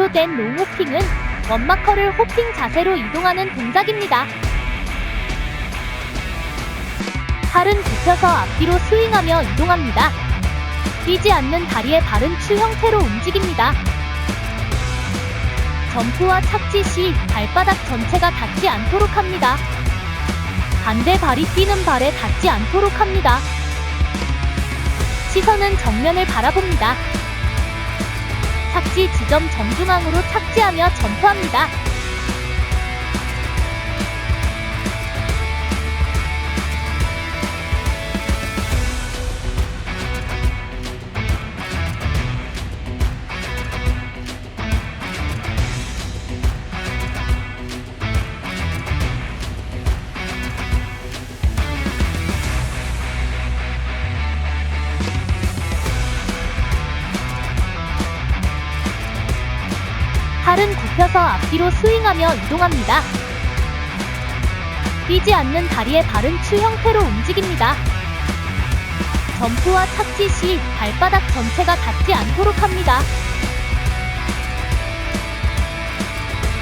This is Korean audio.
자세로 된 롱호핑은 원마커를 호핑 자세로 이동하는 동작입니다. 팔은 굽혀서 앞뒤로 스윙하며 이동합니다. 뛰지 않는 다리의 발은 추 형태로 움직입니다. 점프와 착지 시 발바닥 전체가 닿지 않도록 합니다. 반대 발이 뛰는 발에 닿지 않도록 합니다. 시선은 정면을 바라봅니다. 착지 지점 정중앙으로 착지하며 점프합니다. 팔은 굽혀서 앞뒤로 스윙하며 이동합니다. 뛰지 않는 다리의 발은 추 형태로 움직입니다. 점프와 착지 시 발바닥 전체가 닿지 않도록 합니다.